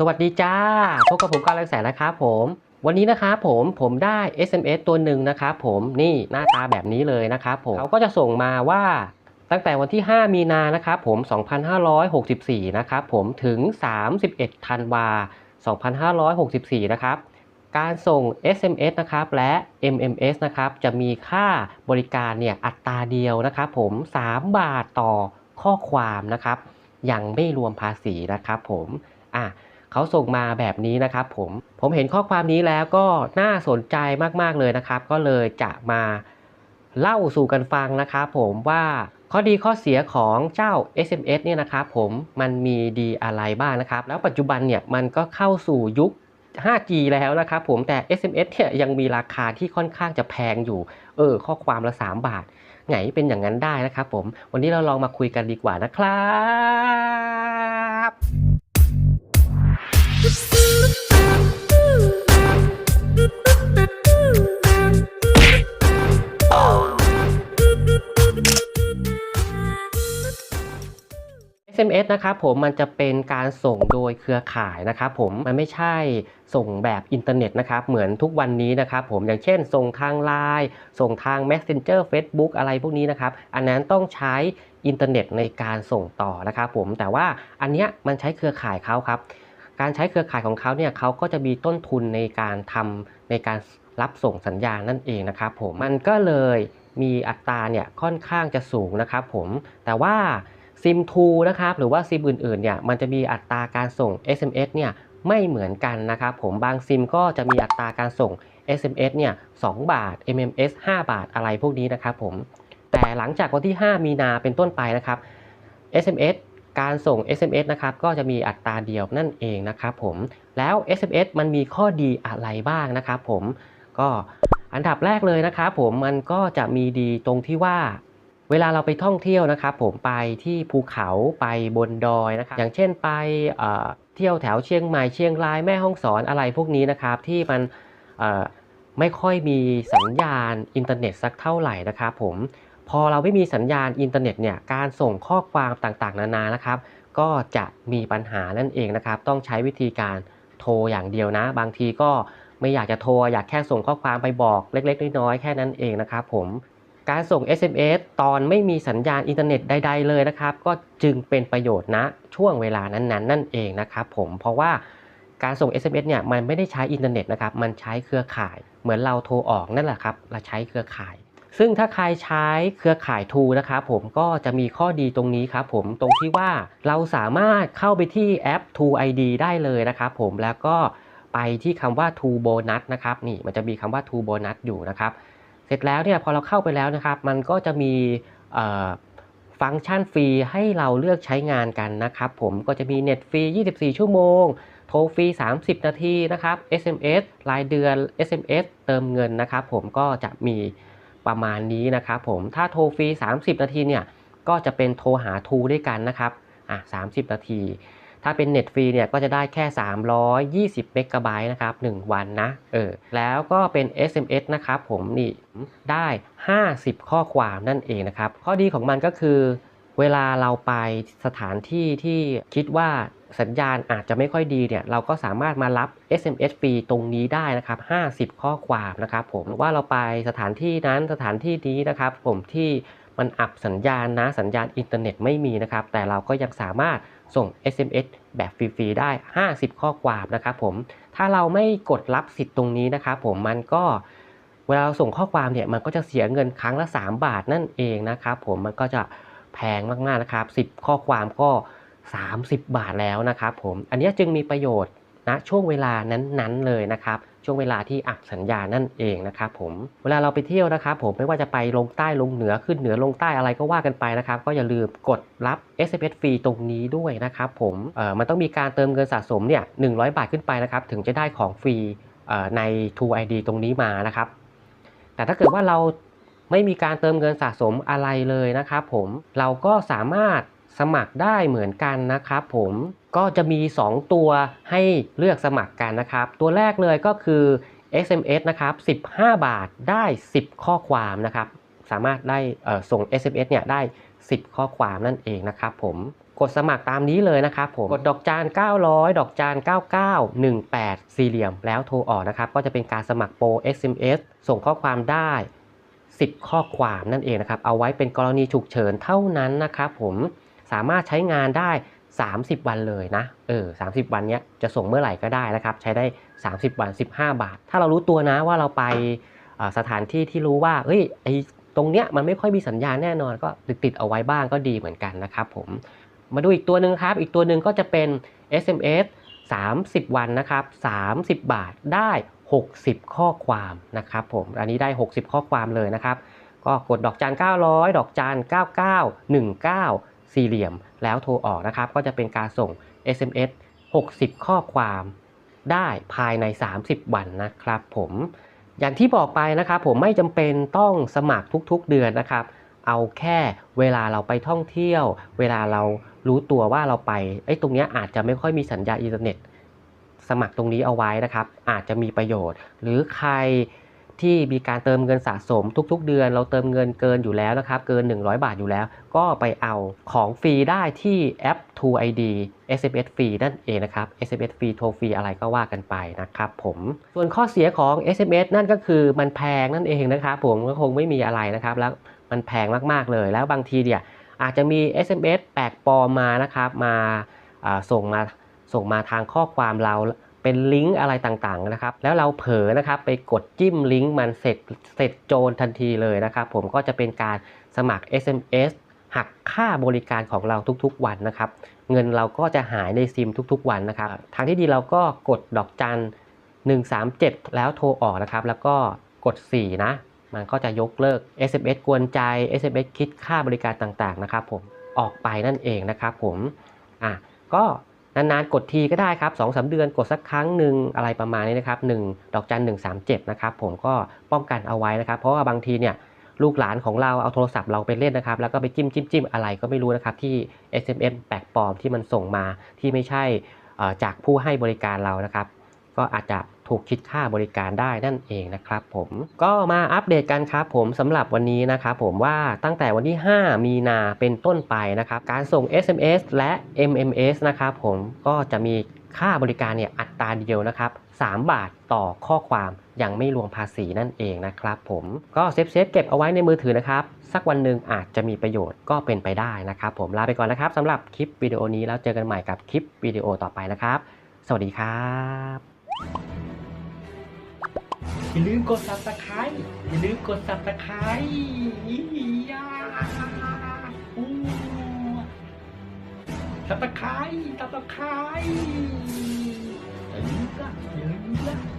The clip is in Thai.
สวัสดีจ้า พบกับผมกาลังแสนนะครับผม วันนี้นะครับผมผมได้ SMS ตัวหนึ่งนะครับผมนี่หน้าตาแบบนี้เลยนะครับผมเขาก็จะส่งมาว่าตั้งแต่วันที่ 5 มีนานะครับผม 2564 นะครับผมถึง 31 ธันวา 2564 นะครับ การส่ง SMS นะครับและ MMS นะครับจะมีค่าบริการเนี่ยอัตราเดียวนะครับผม 3 บาทต่อข้อความนะครับ ยังไม่รวมภาษีนะครับผม อะ เขาส่งมาแบบนี้นะครับผมผมเห็นข้อความนี้แล้วก็น่าสนใจมากๆเลยนะครับ ก็เลยจะมาเล่าสู่กันฟังนะครับผมว่าข้อดีข้อเสียของเจ้า SMS เนี่ยนะครับผมมันมีดีอะไรบ้างนะครับ แล้วปัจจุบันเนี่ยมันก็เข้าสู่ยุค 5G แล้วนะครับผมแต่ SMS เนี่ยยังมีราคาที่ค่อนข้างจะแพงอยู่ เออ ข้อความละ 3 บาท ไงเป็นอย่างนั้นได้นะครับผม วันนี้เราลองมาคุยกันดีกว่านะครับ SMS นะครับผมมันจะเป็นการส่งโดยเครือข่ายนะครับผมมันไม่ใช่ส่งแบบอินเทอร์เน็ตนะครับเหมือนทุกวันนี้นะครับผมอย่างเช่น ส่งทาง Line ส่งทาง Messenger Facebook อะไรพวกนี้นะครับอันนั้นต้องใช้อินเทอร์เน็ตในการส่งต่อนะครับผมแต่ว่าอันเนี้ยมันใช้เครือข่ายเขาครับ การใช้เครือข่ายของเขาเนี่ยเขาก็จะมีต้นทุนในการทำในการรับส่งสัญญาณนั่นเองนะครับผมมันก็เลยมีอัตราเนี่ยค่อนข้างจะสูงนะครับผมแต่ว่าซิมทูนะครับหรือว่าซิมอื่นๆเนี่ยมันจะมีอัตราการส่ง SMS เนี่ยไม่เหมือนกันนะครับผมบางซิมก็จะมีอัตราการส่ง SMS เนี่ย2บาท MMS 5 บาทอะไรพวกนี้นะครับผมแต่หลังจากวันที่ 5 มีนาเป็นต้นไปนะครับ SMS การส่ง SMS นะครับก็จะมีอัตราเดียวนั่นเองนะครับผมแล้ว SMS มันมีข้อดีอะไรบ้างนะครับผมก็อันดับแรกเลยนะครับผมมันก็จะมีดีตรงที่ว่าเวลาเราไปท่องเที่ยวนะครับผมไปที่ภูเขาไปบนดอยนะครับอย่างเช่นไปเที่ยวแถวเชียงใหม่เชียงรายแม่ฮ่องสอนอะไรพวกนี้นะครับที่มันไม่ค่อยมีสัญญาณอินเทอร์เน็ตสักเท่าไหร่นะครับผม พอเราไม่มีสัญญาณอินเทอร์เน็ตเนี่ยการส่งข้อความต่างๆ นานานะครับ ก็จะมีปัญหานั่นเองนะครับ ต้องใช้วิธีการโทรอย่างเดียวนะ บางทีก็ไม่อยากจะโทรอยากแค่ส่งข้อความไปบอกเล็ก ๆ น้อยๆแค่นั้นเองนะครับผมการส่ง SMS ตอนไม่มีสัญญาณอินเทอร์เน็ตใดๆเลยนะครับ ก็จึงเป็นประโยชน์นะช่วงเวลานั้นๆ นั่นเองนะครับผมเพราะว่าการส่ง SMS เนี่ยมันไม่ได้ใช้อินเทอร์เน็ตนะครับ มันใช้เครือข่าย เหมือนเราโทรออกนั่นแหละครับ เราใช้เครือข่าย ซึ่งถ้าใครใช้เครือข่าย t ูนะครับผมก็จะมีข้อดีตรงนี้ครับผมตรงที่ว่าเราสามารถเข้าไปที่แอป t ู ID ได้เลยนะครับผมแล้วก็ไปที่คำว่า t ู Bonus นะครับนี่มันจะมีคำว่า t ู Bonus อยู่นะครับ เสร็จแล้วเนี่ยพอเราเข้าไปแล้วนะครับมันก็จะมีฟังก์ชันฟรีให้เราเลือกใช้งานกันนะครับผมก็จะมีเน็ตฟรี 24 ชั่วโมง โทรฟรี 30 นาทีนะครับ SMS รายเดือน SMS เติมเงินนะครับผมก็จะมี ประมาณนี้นะครับผมถ้าโทรฟรี 30 นาทีเนี่ยก็จะเป็นโทรหาทูด้วยกันนะครับอะ30 นาที ถ้าเป็นเน็ตฟรีเนี่ยก็จะได้แค่ 320เมกะไบต์นะครับ 1 วันนะเออแล้วก็เป็น SMS นะครับผมนี่ได้ 50 ข้อความนั่นเองนะครับ ข้อดีของมันก็คือ เวลาเราไปสถานที่ที่คิดว่าสัญญาณอาจจะไม่ค่อยดีเนี่ยเราก็สามารถมารับ SMS ฟรีตรงนี้ได้นะครับ 50 ข้อความนะครับผมว่าเราไปสถานที่นั้นสถานที่นี้นะครับ ผมที่มันอับสัญญาณนะสัญญาณอินเทอร์เน็ตไม่มีนะครับ แต่เราก็ยังสามารถส่ง SMS แบบฟรีๆได้ 50 ข้อความนะครับผมถ้าเราไม่กดรับสิทธิ์ตรงนี้นะครับผมมันก็เวลาส่งข้อความเนี่ยมันก็จะเสียเงินครั้งละ 3 บาทนั่นเองนะครับผมมันก็จะ แพงมากๆนะครับ 10 ข้อความก็ 30 บาทแล้วนะครับผมอันนี้จึงมีประโยชน์นะช่วงเวลานั้นๆเลยนะครับช่วงเวลาที่อับสัญญานั่นเองนะครับผมเวลาเราไปเที่ยวนะครับผมไม่ว่าจะไปลงใต้ลงเหนือขึ้นเหนือลงใต้อะไรก็ว่ากันไปนะครับก็อย่าลืมกดรับ SMS ฟรีตรงนี้ด้วยนะครับผมเอ่อมันต้องมีการเติมเงินสะสมเนี่ย100 บาทขึ้นไปนะครับถึงจะได้ของฟรีเอ่อใน True ID ตรงนี้มานะครับแต่ถ้าเกิดว่าเรา ไม่มีการเติมเงินสะสมอะไรเลยนะครับผมเราก็สามารถสมัครได้เหมือนกันนะครับผมก็จะมี 2 ตัวให้เลือกสมัครกันนะครับ ตัวแรกเลยก็คือ SMS นะครับ 15 บาทได้ 10 ข้อความนะครับ สามารถได้ส่ง SMS เนี่ยได้ 10 ข้อความนั่นเองนะครับผมกดสมัครตามนี้เลยนะครับผมกดดอกจาน 900 ดอกจาน 99 18 สี่เหลี่ยม แล้วโทรออกนะครับ ก็จะเป็นการสมัครโปร SMS ส่งข้อความได้ 10 ข้อความนั่นเองนะครับ เอาไว้เป็นกรณีฉุกเฉินเท่านั้นนะครับผมสามารถใช้งานได้ 30 วันเลยนะ เออ 30 วันเนี้ยจะส่งเมื่อไหร่ก็ได้นะครับ ใช้ได้ 30 วัน 15 บาท ถ้าเรารู้ตัวนะว่าเราไปสถานที่ที่รู้ว่า เอ้ย ไอตรงเนี้ยมันไม่ค่อยมีสัญญาณแน่นอน ก็ติดติดเอาไว้บ้างก็ดีเหมือนกันนะครับผม มาดูอีกตัวหนึ่งครับ อีกตัวหนึ่งก็จะเป็น SMS 30 วันนะครับ 30 บาทได้ 60 ข้อความนะครับผมอันนี้ได้ 60 ข้อความเลยนะครับ ก็กดดอกจาน900 ดอกจาน99 19 สี่เหลี่ยม แล้วโทรออกนะครับ ก็จะเป็นการส่ง SMS 60 ข้อความได้ภายใน 30 วันนะครับผมอย่างที่บอกไปนะครับผมไม่จำเป็นต้องสมัครทุกๆเดือนนะครับ เอาแค่เวลาเราไปท่องเที่ยว เวลาเรารู้ตัวว่าเราไปไอ้ตรงนี้อาจจะไม่ค่อยมีสัญญาณอินเทอร์เน็ต สมัครตรงนี้เอาไว้นะครับ อาจจะมีประโยชน์ หรือใครที่มีการเติมเงินสะสมทุกๆ เดือนเราเติมเงินเกินอยู่แล้วนะครับ เกิน 100 บาทอยู่แล้ว ก็ไปเอาของฟรีได้ที่แอป True ID SMS ฟรีนั่นเองนะครับ SMS ฟรีโทรฟรีอะไรก็ว่ากันไปนะครับผมส่วนข้อเสียของ SMS นั่นก็คือมันแพงนั่นเองนะครับผมก็คงไม่มีอะไรนะครับ แล้วมันแพงมากๆเลยแล้วบางทีเนี่ยอาจจะมี SMS แปลกปลอมมานะครับมาอ่าส่งมา ส่งมาทางข้อความเราเป็นลิงก์อะไรต่างๆนะครับ แล้วเราเผลอนะครับไปกดจิ้มลิงก์มันเสร็จเสร็จโจรทันทีเลยนะครับผมก็จะเป็นการสมัคร SMS หักค่าบริการของเราทุกๆวันนะครับ เงินเราก็จะหายในซิมทุกๆวันนะครับ ทางที่ดีเราก็กดดอกจัน 137 แล้วโทรออกนะครับ แล้วก็กด 4 นะ มันก็จะยกเลิก SMS กวนใจ SMS คิดค่าบริการต่างๆนะครับผมออกไปนั่นเองนะครับผมอะก็ นานๆ กดทีก็ได้ครับ2อสเดือนกดสักครั้งหนึ่งอะไรประมาณนี้นะครับ1ดอกจันหนึ่งสามเจ็ดนะครับผมก็ป้องกันเอาไว้นะครับ เพราะว่าบางทีเนี่ยลูกหลานของเราเอาโทรศัพท์เราไปเล่นนะครับ แล้วก็ไปจิ้มจิ้มจิ้มอะไรก็ไม่รู้นะครับ ที่ SMS แปลกปลอมที่มันส่งมาที่ไม่ใช่จากผู้ให้บริการเรานะครับ ก็อาจจะถูกคิดค่าบริการได้นั่นเองนะครับผมก็มาอัปเดตกันครับผมสำหรับวันนี้นะครับผมว่าตั้งแต่วันที่ 5 มีนาเป็นต้นไปนะครับการส่ง SMS และ MMS นะครับผมก็จะมีค่าบริการเนี่ยอัตราเดียวนะครับ 3 บาทต่อข้อความยังไม่รวมภาษีนั่นเองนะครับผมก็เซฟเซฟเก็บเอาไว้ในมือถือนะครับ สักวันหนึ่งอาจจะมีประโยชน์ก็เป็นไปได้นะครับ ผมลาไปก่อนนะครับสำหรับคลิปวิดีโอนี้แล้วเจอกันใหม่กับคลิปวิดีโอต่อไปนะครับ สวัสดีครับ อย่าลืมกด subscribe อย่าลืมกด subscribe ยาอู้ subscribe subscribe อย่าลืมละอย่าลืมละ